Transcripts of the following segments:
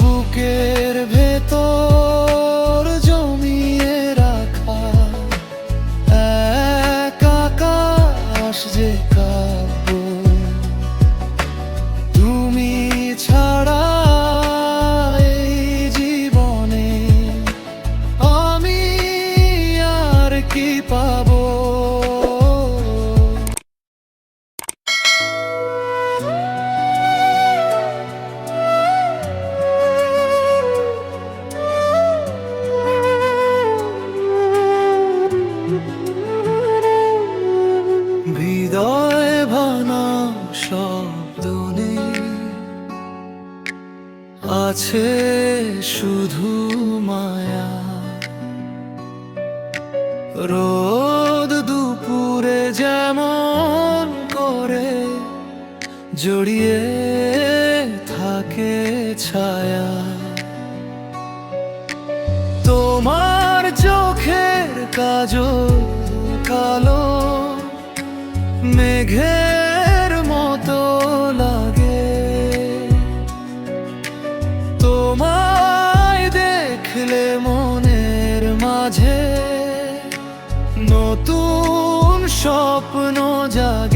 বুকের ভেতর জমিয়ে রাখা। এক আকাশ যে আছে শুধু মায়া। রোদ দুপুরে যেমন করে, জড়িয়ে থাকে ছায়া। তোমার চোখের কাজল কালো, মেঘের তোমায় দেখলে মনের মাঝে নতুন স্বপ্ন জাগে।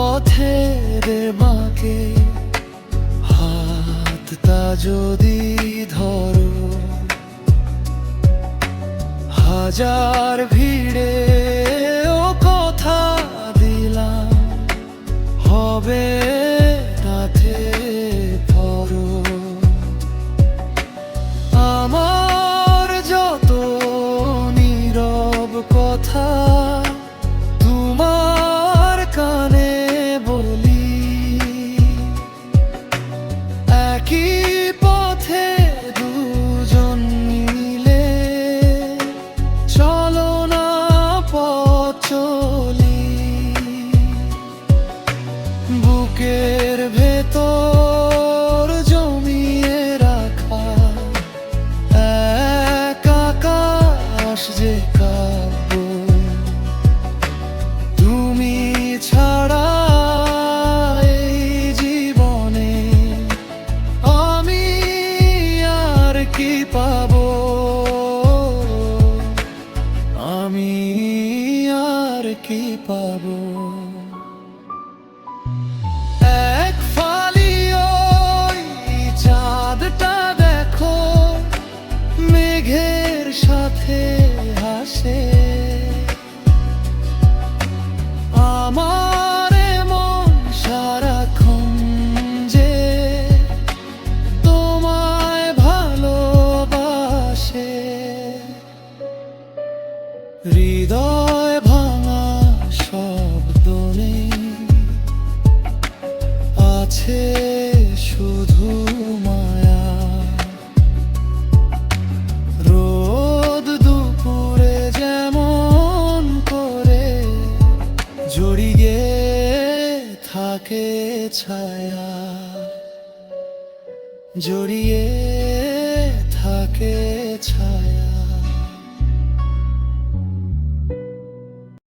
পথের বাঁকে হাতটা যদি ধরো, হাজার ভিড়ে ও কথা দিলাম, হবে রাতে পরো। আমার যত নীরব কথা que কি পাব? আমি আর কি পাব? এক ফালি চাঁদটা দেখো মেঘের সাথে। হৃদয় ভাঙা শব্দ নেই। আছে শুধু মায়া। রোদ দুপুরে যেমন করে, জড়িয়ে থাকে ছায়া। জড়িয়ে